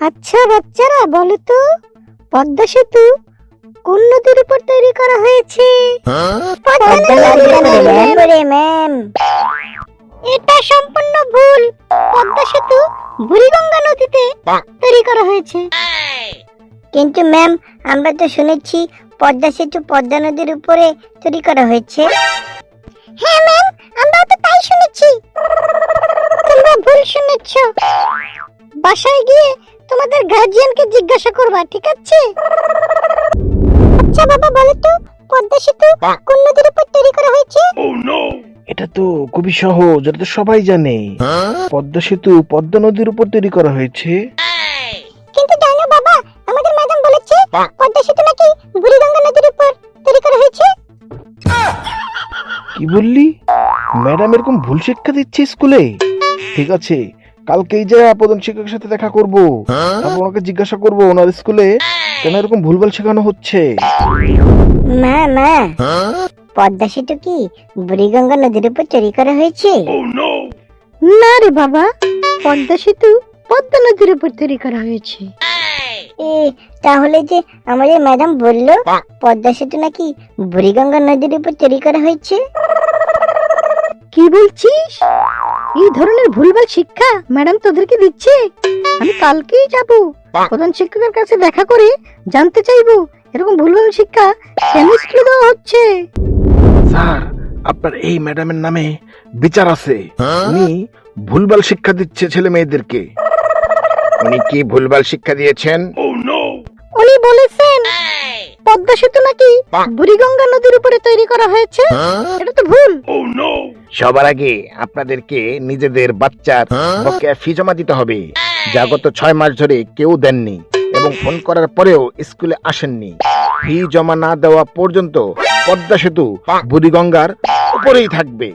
আচ্ছা বাচ্চারা বলো তো পদ্মা সেতু কোন নদীর উপর তৈরি করা হয়েছে? এটা সম্পূর্ণ ভুল। পদ্মা সেতু বুড়িগঙ্গা নদীতে তৈরি করা হয়েছে। কিন্তু ম্যাম আমরা তো শুনেছি পদ্মা সেতু পদ্মা নদীর উপরে তৈরি করা হয়েছে। হ্যাঁ ম্যাম আমরা তো তাই শুনেছি। তোমরা ভুল শুনেছ। বাসায় গিয়ে তোমাদের গার্জিয়ানকে জিজ্ঞাসা করবা ঠিক আছে? আচ্ছা বাবা বলো তো পদ্মা সেতু কোন নদীর উপর তৈরি করা হয়েছে? এটা তো খুবই সহজ এটা তো সবাই জানে। পদ্মা সেতু পদ্মা নদীর উপর তৈরি করা হয়েছে। কিন্তু জানো বাবা আমাদের ম্যাডাম বলেছে পদ্মা সেতু নাকি বুড়িগঙ্গা নদীর উপর তৈরি করা হয়েছে? কি বললি? ম্যাডাম এরকম ভুল শিক্ষা দিচ্ছে স্কুলে? ঠিক আছে কালকেই যা প্রধান শিক্ষকের সাথে দেখা করব। তারপর ওনাকে জিজ্ঞাসা করব ওনার স্কুলে কেন এরকম ভুলভাল শেখানো হচ্ছে? মা মা। পদ্মা সেতু কি বুড়িগঙ্গা নদীর উপর তৈরি করা হয়েছে? না রে বাবা পদ্মা সেতু পদ্মা নদীর উপর তৈরি করা হয়েছে। এ তাহলে যে আমাদের ম্যাডাম বলল পদ্মা সেতু নাকি বুড়িগঙ্গা নদীর উপর তৈরি করা হয়েছে? কি বলছিস? এই ধরনের ভুলভাল শিক্ষা ম্যাডাম তোদেরকে দিচ্ছে? আমি কালকেই যাব। প্রধান শিক্ষকের কাছে দেখা করে জানতে চাইব এরকম ভুলভাল শিক্ষা কেন স্কুলে দেওয়া হচ্ছে? স্যার আপনার এই ম্যাডামের নামে বিচার আছে। উনি ভুলভাল শিক্ষা দিচ্ছে ছেলে মেয়েদেরকে। উনি কি ভুলভাল শিক্ষা দিয়েছেন? উনি বলেছেন পদ্মা সেতু নাকি বুড়িগঙ্গা নদীর উপরে তৈরি করা হয়েছে? এটা তো ভুল। সবার আগে আপনাদেরকে নিজেদের বাচ্চার বকেয়া ফি জমা দিতে হবে। যা গত ছয় মাস ধরে কেউ দেননি এবং ফোন করার পরেও স্কুলে আসেননি। ফি জমা না দেওয়া পর্যন্ত পদ্মা সেতু বুড়িগঙ্গার উপরেই থাকবে।